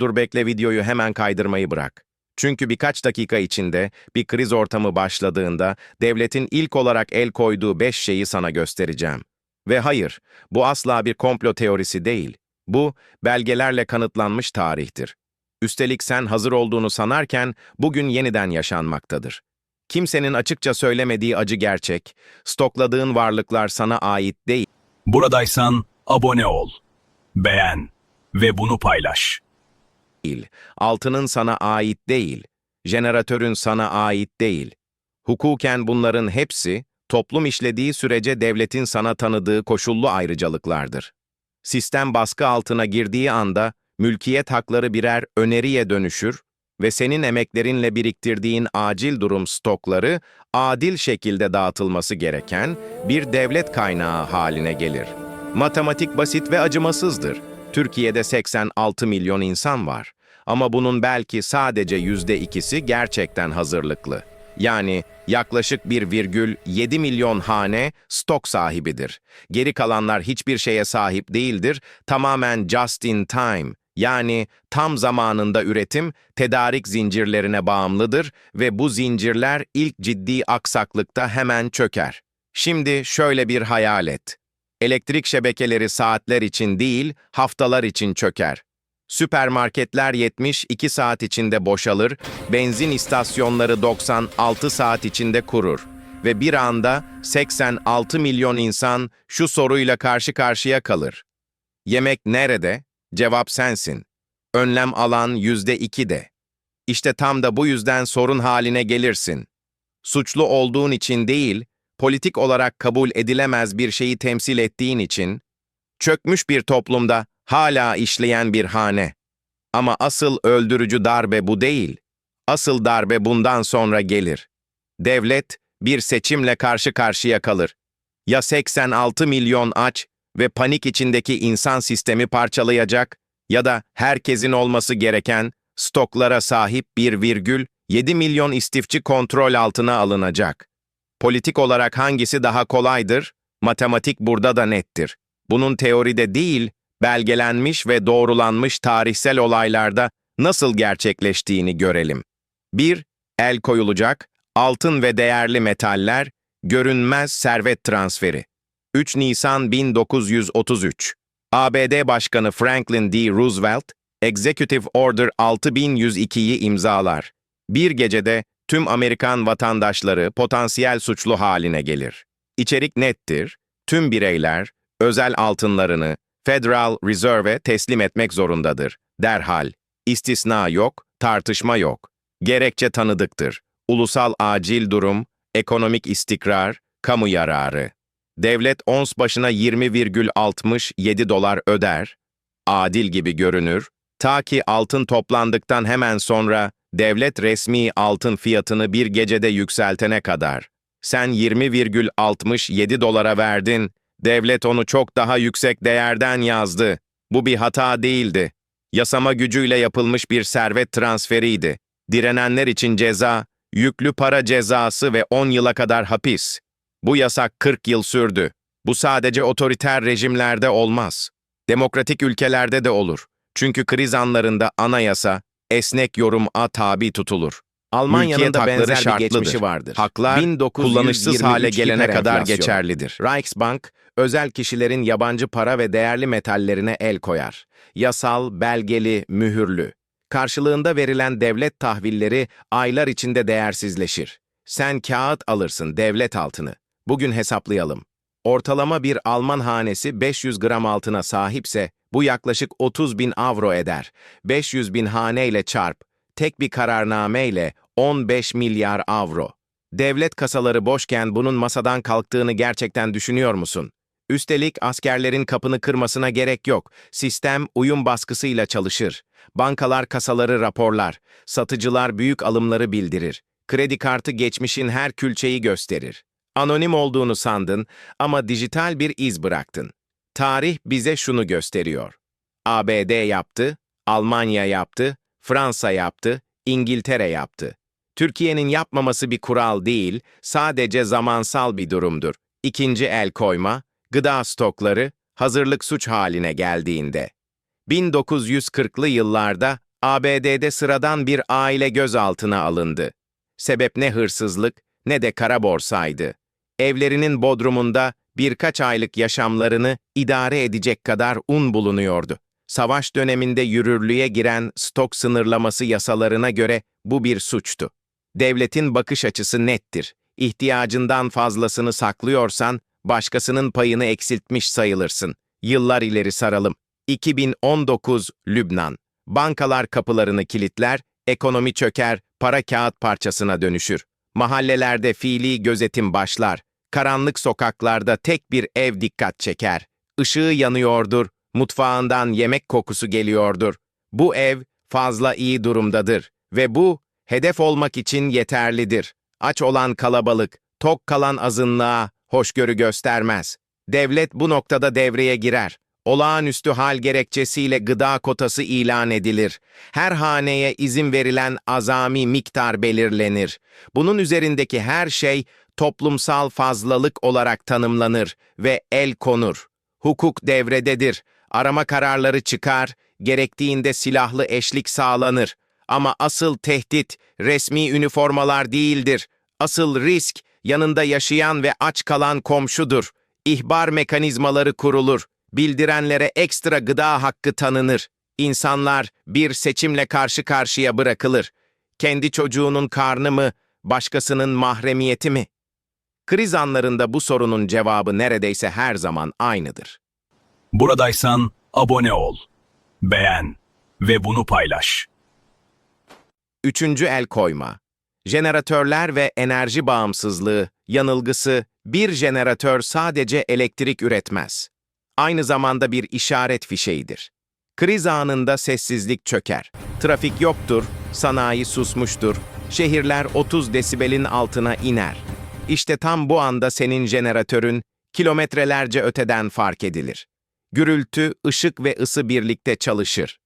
Dur bekle videoyu hemen kaydırmayı bırak. Çünkü birkaç dakika içinde bir kriz ortamı başladığında devletin ilk olarak el koyduğu beş şeyi sana göstereceğim. Ve hayır, bu asla bir komplo teorisi değil. Bu, belgelerle kanıtlanmış tarihtir. Üstelik sen hazır olduğunu sanarken bugün yeniden yaşanmaktadır. Kimsenin açıkça söylemediği acı gerçek, stokladığın varlıklar sana ait değil. Buradaysan abone ol, beğen ve bunu paylaş. Değil. Altının sana ait değil. Jeneratörün sana ait değil. Hukuken bunların hepsi, toplum işlediği sürece devletin sana tanıdığı koşullu ayrıcalıklardır. Sistem baskı altına girdiği anda, mülkiyet hakları birer öneriye dönüşür ve senin emeklerinle biriktirdiğin acil durum stokları adil şekilde dağıtılması gereken bir devlet kaynağı haline gelir. Matematik basit ve acımasızdır. Türkiye'de 86 milyon insan var. Ama bunun belki sadece yüzde ikisi gerçekten hazırlıklı. Yani yaklaşık 1,7 milyon hane stok sahibidir. Geri kalanlar hiçbir şeye sahip değildir, tamamen just in time, yani tam zamanında üretim, tedarik zincirlerine bağımlıdır ve bu zincirler ilk ciddi aksaklıkta hemen çöker. Şimdi şöyle bir hayal et. Elektrik şebekeleri saatler için değil, haftalar için çöker. Süpermarketler 72 saat içinde boşalır, benzin istasyonları 96 saat içinde kurur. Ve bir anda 86 milyon insan şu soruyla karşı karşıya kalır. Yemek nerede? Cevap sensin. Önlem alan yüzde iki de. İşte tam da bu yüzden sorun haline gelirsin. Suçlu olduğun için değil, politik olarak kabul edilemez bir şeyi temsil ettiğin için, çökmüş bir toplumda hala işleyen bir hane. Ama asıl öldürücü darbe bu değil. Asıl darbe bundan sonra gelir. Devlet bir seçimle karşı karşıya kalır. Ya 86 milyon aç ve panik içindeki insan sistemi parçalayacak ya da herkesin olması gereken stoklara sahip 1,7 milyon istifçi kontrol altına alınacak. Politik olarak hangisi daha kolaydır? Matematik burada da nettir. Bunun teoride değil, belgelenmiş ve doğrulanmış tarihsel olaylarda nasıl gerçekleştiğini görelim. 1. El koyulacak, altın ve değerli metaller, görünmez servet transferi. 3 Nisan 1933 ABD Başkanı Franklin D. Roosevelt, Executive Order 6102'yi imzalar. Bir gecede tüm Amerikan vatandaşları potansiyel suçlu haline gelir. İçerik nettir, tüm bireyler özel altınlarını Federal Reserve'e teslim etmek zorundadır. Derhal, istisna yok, tartışma yok. Gerekçe tanıdıktır. Ulusal acil durum, ekonomik istikrar, kamu yararı. Devlet ons başına 20,67 dolar öder, adil gibi görünür, ta ki altın toplandıktan hemen sonra devlet resmi altın fiyatını bir gecede yükseltene kadar. Sen 20,67 dolara verdin, devlet onu çok daha yüksek değerden yazdı. Bu bir hata değildi. Yasama gücüyle yapılmış bir servet transferiydi. Direnenler için ceza, yüklü para cezası ve 10 yıla kadar hapis. Bu yasak 40 yıl sürdü. Bu sadece otoriter rejimlerde olmaz. Demokratik ülkelerde de olur. Çünkü kriz anlarında anayasa, esnek yoruma tabi tutulur. Almanya'nın da benzer bir geçmişi vardır. Haklar kullanışsız hale gelene kadar geçerlidir. Reichsbank, özel kişilerin yabancı para ve değerli metallerine el koyar. Yasal, belgeli, mühürlü. Karşılığında verilen devlet tahvilleri aylar içinde değersizleşir. Sen kağıt alırsın devlet altını. Bugün hesaplayalım. Ortalama bir Alman hanesi 500 gram altına sahipse bu yaklaşık 30 bin avro eder. 500 bin haneyle çarp, tek bir kararnameyle 15 milyar avro. Devlet kasaları boşken bunun masadan kalktığını gerçekten düşünüyor musun? Üstelik askerlerin kapını kırmasına gerek yok. Sistem uyum baskısıyla çalışır. Bankalar kasaları raporlar. Satıcılar büyük alımları bildirir. Kredi kartı geçmişin her külçeyi gösterir. Anonim olduğunu sandın ama dijital bir iz bıraktın. Tarih bize şunu gösteriyor. ABD yaptı, Almanya yaptı, Fransa yaptı, İngiltere yaptı. Türkiye'nin yapmaması bir kural değil, sadece zamansal bir durumdur. İkinci el koyma, gıda stokları, hazırlık suç haline geldiğinde. 1940'lı yıllarda ABD'de sıradan bir aile gözaltına alındı. Sebep ne hırsızlık ne de kara borsaydı. Evlerinin bodrumunda birkaç aylık yaşamlarını idare edecek kadar un bulunuyordu. Savaş döneminde yürürlüğe giren stok sınırlaması yasalarına göre bu bir suçtu. Devletin bakış açısı nettir. İhtiyacından fazlasını saklıyorsan, başkasının payını eksiltmiş sayılırsın. Yıllar ileri saralım. 2019 Lübnan. Bankalar kapılarını kilitler, ekonomi çöker, para kağıt parçasına dönüşür. Mahallelerde fiili gözetim başlar. Karanlık sokaklarda tek bir ev dikkat çeker. Işığı yanıyordur, mutfağından yemek kokusu geliyordur. Bu ev fazla iyi durumdadır ve bu hedef olmak için yeterlidir. Aç olan kalabalık, tok kalan azınlığa hoşgörü göstermez. Devlet bu noktada devreye girer. Olağanüstü hal gerekçesiyle gıda kotası ilan edilir. Her haneye izin verilen azami miktar belirlenir. Bunun üzerindeki her şey toplumsal fazlalık olarak tanımlanır ve el konur. Hukuk devrededir. Arama kararları çıkar, gerektiğinde silahlı eşlik sağlanır. Ama asıl tehdit resmi üniformalar değildir. Asıl risk yanında yaşayan ve aç kalan komşudur. İhbar mekanizmaları kurulur. Bildirenlere ekstra gıda hakkı tanınır. İnsanlar bir seçimle karşı karşıya bırakılır. Kendi çocuğunun karnı mı, başkasının mahremiyeti mi? Kriz anlarında bu sorunun cevabı neredeyse her zaman aynıdır. Buradaysan abone ol, beğen ve bunu paylaş. Üçüncü el koyma. Jeneratörler ve enerji bağımsızlığı, yanılgısı, bir jeneratör sadece elektrik üretmez. Aynı zamanda bir işaret fişeğidir. Kriz anında sessizlik çöker. Trafik yoktur, sanayi susmuştur, şehirler 30 desibelin altına iner. İşte tam bu anda senin jeneratörün kilometrelerce öteden fark edilir. Gürültü, ışık ve ısı birlikte çalışır.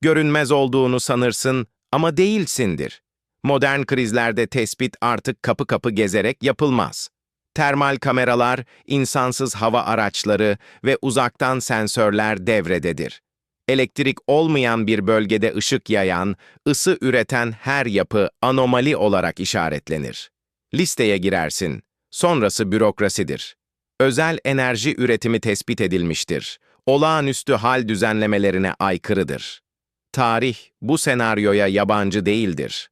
Görünmez olduğunu sanırsın ama değilsindir. Modern krizlerde tespit artık kapı kapı gezerek yapılmaz. Termal kameralar, insansız hava araçları ve uzaktan sensörler devrededir. Elektrik olmayan bir bölgede ışık yayan, ısı üreten her yapı anomali olarak işaretlenir. Listeye girersin. Sonrası bürokrasidir. Özel enerji üretimi tespit edilmiştir. Olağanüstü hal düzenlemelerine aykırıdır. Tarih bu senaryoya yabancı değildir.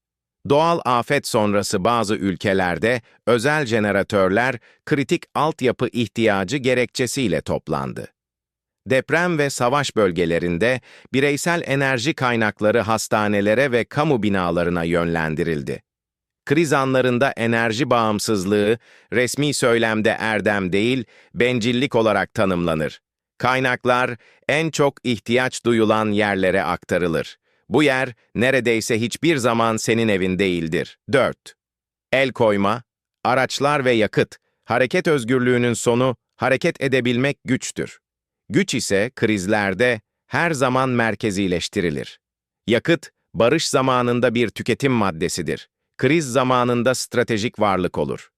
Doğal afet sonrası bazı ülkelerde özel jeneratörler kritik altyapı ihtiyacı gerekçesiyle toplandı. Deprem ve savaş bölgelerinde bireysel enerji kaynakları hastanelere ve kamu binalarına yönlendirildi. Kriz anlarında enerji bağımsızlığı resmi söylemde erdem değil, bencillik olarak tanımlanır. Kaynaklar en çok ihtiyaç duyulan yerlere aktarılır. Bu yer neredeyse hiçbir zaman senin evin değildir. 4. El koyma, araçlar ve yakıt. Hareket özgürlüğünün sonu hareket edebilmek güçtür. Güç ise krizlerde her zaman merkezileştirilir. Yakıt, barış zamanında bir tüketim maddesidir. Kriz zamanında stratejik varlık olur.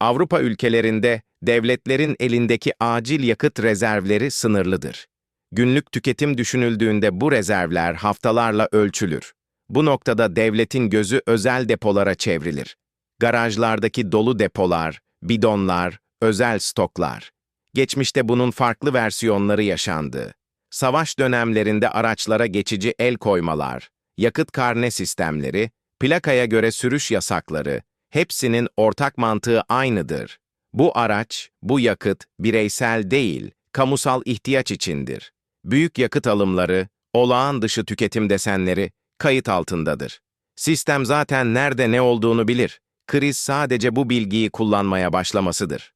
Avrupa ülkelerinde devletlerin elindeki acil yakıt rezervleri sınırlıdır. Günlük tüketim düşünüldüğünde bu rezervler haftalarla ölçülür. Bu noktada devletin gözü özel depolara çevrilir. Garajlardaki dolu depolar, bidonlar, özel stoklar. Geçmişte bunun farklı versiyonları yaşandı. Savaş dönemlerinde araçlara geçici el koymalar, yakıt karne sistemleri, plakaya göre sürüş yasakları, hepsinin ortak mantığı aynıdır. Bu araç, bu yakıt bireysel değil, kamusal ihtiyaç içindir. Büyük yakıt alımları, olağan dışı tüketim desenleri kayıt altındadır. Sistem zaten nerede ne olduğunu bilir. Kriz sadece bu bilgiyi kullanmaya başlamasıdır.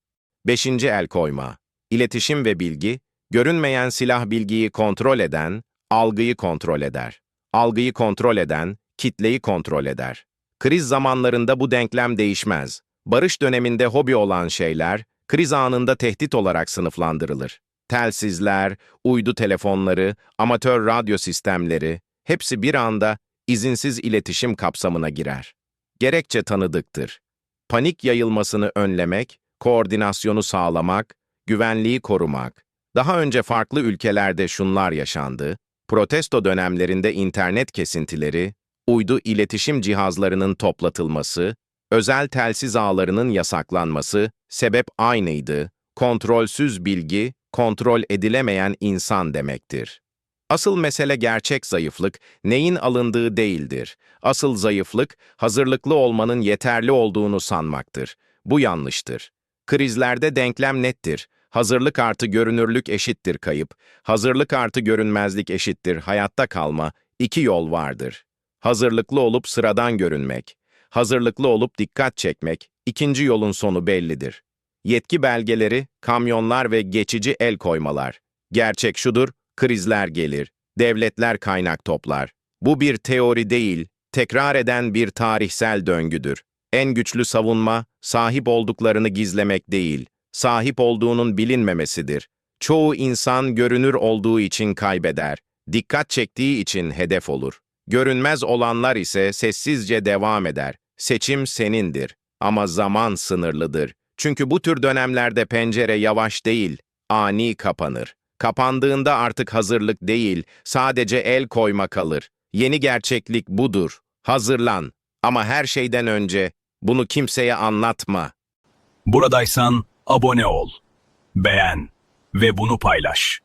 Beşinci el koyma. İletişim ve bilgi, görünmeyen silah bilgiyi kontrol eden, algıyı kontrol eder. Algıyı kontrol eden, kitleyi kontrol eder. Kriz zamanlarında bu denklem değişmez. Barış döneminde hobi olan şeyler, kriz anında tehdit olarak sınıflandırılır. Telsizler, uydu telefonları, amatör radyo sistemleri, hepsi bir anda izinsiz iletişim kapsamına girer. Gerekçe tanıdıktır. Panik yayılmasını önlemek, koordinasyonu sağlamak, güvenliği korumak. Daha önce farklı ülkelerde şunlar yaşandı. Protesto dönemlerinde internet kesintileri, uydu iletişim cihazlarının toplatılması, özel telsiz ağlarının yasaklanması sebep aynıydı. Kontrolsüz bilgi, kontrol edilemeyen insan demektir. Asıl mesele gerçek zayıflık, neyin alındığı değildir. Asıl zayıflık, hazırlıklı olmanın yeterli olduğunu sanmaktır. Bu yanlıştır. Krizlerde denklem nettir. Hazırlık artı görünürlük eşittir kayıp. Hazırlık artı görünmezlik eşittir hayatta kalma. İki yol vardır. Hazırlıklı olup sıradan görünmek. Hazırlıklı olup dikkat çekmek. İkinci yolun sonu bellidir. Yetki belgeleri, kamyonlar ve geçici el koymalar. Gerçek şudur, krizler gelir. Devletler kaynak toplar. Bu bir teori değil, tekrar eden bir tarihsel döngüdür. En güçlü savunma, sahip olduklarını gizlemek değil, sahip olduğunun bilinmemesidir. Çoğu insan görünür olduğu için kaybeder, dikkat çektiği için hedef olur. Görünmez olanlar ise sessizce devam eder. Seçim senindir ama zaman sınırlıdır. Çünkü bu tür dönemlerde pencere yavaş değil, ani kapanır. Kapandığında artık hazırlık değil, sadece el koyma kalır. Yeni gerçeklik budur. Hazırlan. Ama her şeyden önce bunu kimseye anlatma. Buradaysan abone ol, beğen ve bunu paylaş.